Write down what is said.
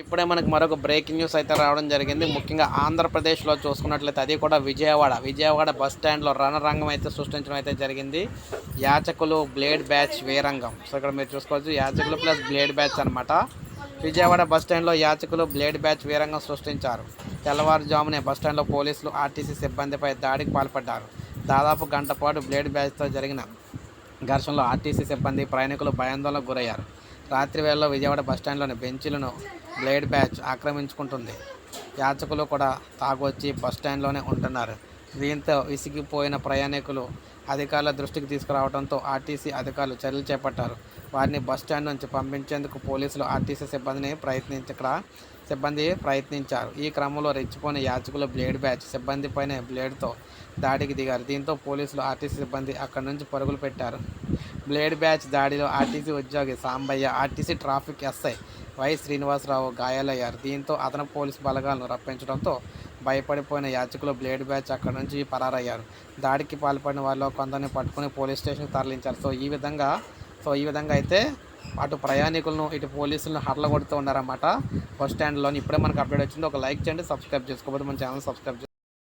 ఇప్పుడే మనకు మరొక బ్రేకింగ్ న్యూస్ అయితే రావడం జరిగింది. ముఖ్యంగా ఆంధ్రప్రదేశ్లో చూసుకున్నట్లయితే అది కూడా విజయవాడ. విజయవాడ బస్ స్టాండ్లో రణరంగం అయితే సృష్టించడం అయితే జరిగింది. యాచకులు బ్లేడ్ బ్యాచ్ వీరంగం. సో ఇక్కడ మీరు చూసుకోవచ్చు యాచకులు ప్లస్ బ్లేడ్ బ్యాచ్ అనమాట విజయవాడ బస్ స్టాండ్లో యాచకులు బ్లేడ్ బ్యాచ్ వీరంగం సృష్టించారు. తెల్లవారుజామునే బస్ స్టాండ్లో పోలీసులు ఆర్టీసీ సిబ్బందిపై దాడికి పాల్పడ్డారు. దాదాపు గంట పాటు బ్లేడ్ బ్యాచ్తో జరిగిన ఘర్షణలో ఆర్టీసీ సిబ్బంది ప్రయాణికులు భయాందోళనకు గురయ్యారు. రాత్రి వేళలో విజయవాడ బస్టాండ్లోని బెంచీలను బ్లేడ్ బ్యాచ్ ఆక్రమించుకుంటుంది. యాచకులు కూడా తాగొచ్చి బస్టాండ్లోనే ఉంటున్నారు. దీంతో విసిగిపోయిన ప్రయాణికులు అధికారుల దృష్టికి తీసుకురావడంతో ఆర్టీసీ అధికారులు చర్యలు చేపట్టారు. వారిని బస్టాండ్ నుంచి పంపించేందుకు పోలీసులు ఆర్టీసీ సిబ్బందిని ప్రయత్నించి ఇక్కడ సిబ్బంది ప్రయత్నించారు. ఈ క్రమంలో రెచ్చిపోయిన యాచకులు బ్లేడ్ బ్యాచ్ సిబ్బందిపైనే బ్లేడ్తో దాడికి దిగారు. దీంతో పోలీసులు ఆర్టీసీ సిబ్బంది అక్కడి నుంచి పరుగులు పెట్టారు. బ్లేడ్ బ్యాచ్ దాడిలో ఆర్టీసీ ఉద్యోగి Sambaiah RTC traffic SI Y Srinivasarao గాయాలయ్యారు. దీంతో అతను పోలీసు బలగాలను రప్పించడంతో భయపడిపోయిన యాచకులు బ్లేడ్ బ్యాచ్ అక్కడి నుంచి పరారయ్యారు. దాడికి పాల్పడిన వారిలో కొందరిని పట్టుకుని పోలీస్ స్టేషన్కి తరలించారు. సో ఈ విధంగా సో ఈ విధంగా అయితే అటు ప్రయాణికులను ఇటు పోలీసులను హడలగొడుతూ ఉన్నారన్నమాట. బస్ స్టాండ్లోని ఇప్పుడే మనకు అప్డేట్ వచ్చింది. ఒక లైక్ చేయండి సబ్స్క్రైబ్ చేసుకోకపోతే మన ఛానల్ సబ్స్క్రైబ్